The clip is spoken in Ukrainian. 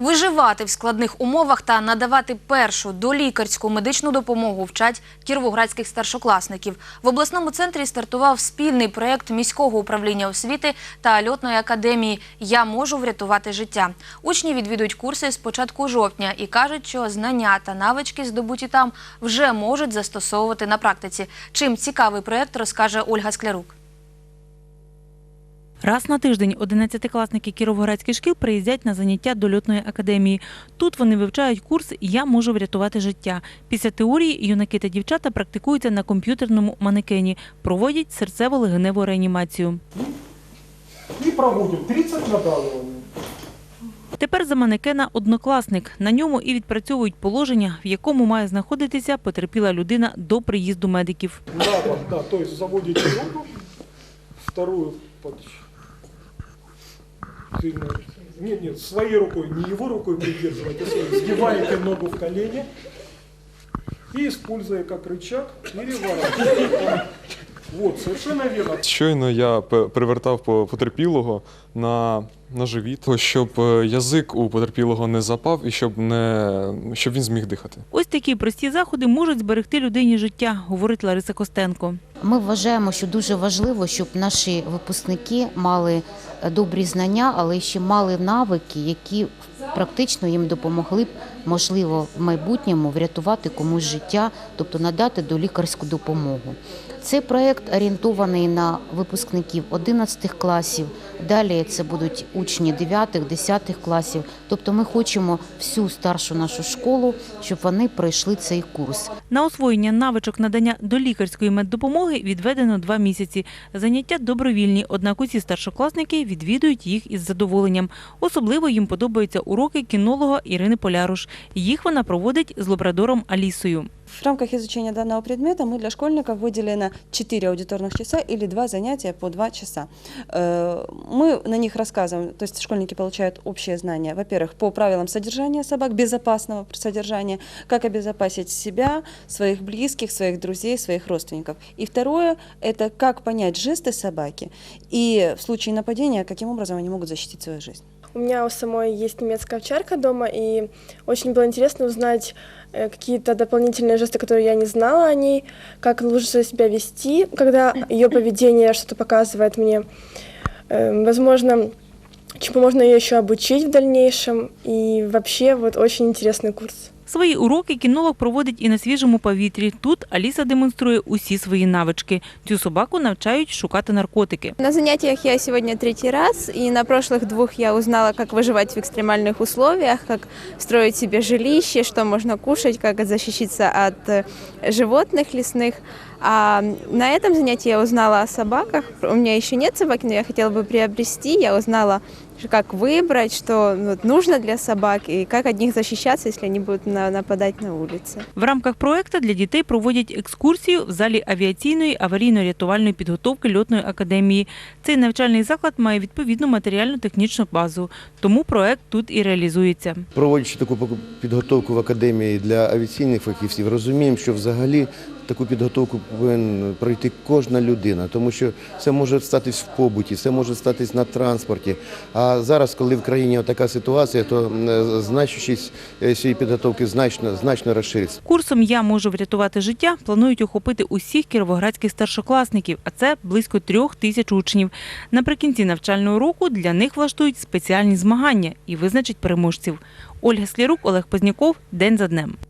Виживати в складних умовах та надавати першу долікарську медичну допомогу вчать кіровоградських старшокласників. В обласному центрі стартував спільний проєкт міського управління освіти та льотної академії Я можу врятувати життя. Учні відвідують курси з початку жовтня і кажуть, що знання та навички, здобуті там, вже можуть застосовувати на практиці. Чим цікавий проєкт, розкаже Ольга Склярук. Раз на тиждень одинадцятикласники кіровоградських шкіл приїздять на заняття до льотної академії. Тут вони вивчають курс Я можу врятувати життя. Після теорії юнаки та дівчата практикуються на комп'ютерному манекені, проводять серцево-легеневу реанімацію. И проводим 30 надавливаний. Тепер за манекена однокласник. На ньому і відпрацьовують положення, в якому має знаходитися потерпіла людина до приїзду медиків. Да, да, да, то есть вторую под... сильно- Нет, нет, своей рукой, не его рукой придерживайте, своей, сгибаете ногу в колени и, используя как рычаг, переворачиваете. Вот, совершенно верно. Щойно я по- потерпілого на, на живіт, щоб е, язик у потерпілого не запав і щоб, не, щоб він зміг дихати. Ось такі прості заходи можуть зберегти людині життя, говорить Лариса Костенко. Ми вважаємо, що дуже важливо, щоб наші випускники мали е, добрі знання, але ще мали навики, які практично їм допомогли б, можливо, в майбутньому врятувати комусь життя, тобто надати долікарську допомогу. Цей проєкт орієнтований на випускників 11 класів. Далі це будуть учні 9-10 класів. Тобто ми хочемо всю старшу нашу школу, щоб вони пройшли цей курс. На освоєння навичок надання долікарської меддопомоги відведено два місяці. Заняття добровільні, однак усі старшокласники відвідують їх із задоволенням. Особливо їм подобаються уроки кінолога Ірини Поляруш. Їх вона проводить з лабрадором Алісою. В рамках изучения данного предмета мы для школьников выделено 4 аудиторных часа или 2 занятия по 2 часа. Э, Мы на них рассказываем, то есть школьники получают общее знание, во-первых, по правилам содержания собак, безопасного содержания, как обезопасить себя, своих близких, своих друзей, своих родственников. И второе, это как понять жесты собаки и в случае нападения, каким образом они могут защитить свою жизнь. У меня у самой есть немецкая овчарка дома, и очень было интересно узнать э, какие-то дополнительные жесты, которые я не знала о ней, как лучше себя вести, когда ее поведение что-то показывает мне. Э, Возможно, чему можно ее еще обучить в дальнейшем. И вообще вот очень интересный курс. Свої уроки кінолог проводить і на свіжому повітрі. Тут Аліса демонструє усі свої навички. Цю собаку навчають шукати наркотики. На занятиях я сегодня третий раз, и на прошлых двух я узнала, как выживать в экстремальных условиях, как строить себе жилище, что можно кушать, как защититься от э, животных лесных. А на этом занятии я узнала о собаках. У меня еще нет собаки, но я хотела бы приобрести. Я узнала, как выбрать, что ну, вот нужно для собак, и как от них защищаться, если они будут на- нападать на улице. В рамках проекту для дітей проводять екскурсію в залі авіаційної аварійно-рятувальної підготовки льотної академії. Цей навчальний заклад має відповідну матеріально-технічну базу, тому проект тут і реалізується. Проводячи таку поку- підготовку в академії для авіаційних фахівців, розуміємо, що взагалі таку підготовку повинна пройти кожна людина, тому що це може статись в побуті, це може статись на транспорті. А зараз, коли в країні така ситуація, то значущість е, цієї підготовки значно значно розшириться. Курсом Я можу врятувати життя планують охопити усіх кіровоградських старшокласників, а це близько трьох тисяч учнів. Наприкінці навчального року для них влаштують спеціальні змагання і визначать переможців. Ольга Слірук, Олег Позняков. День за днем.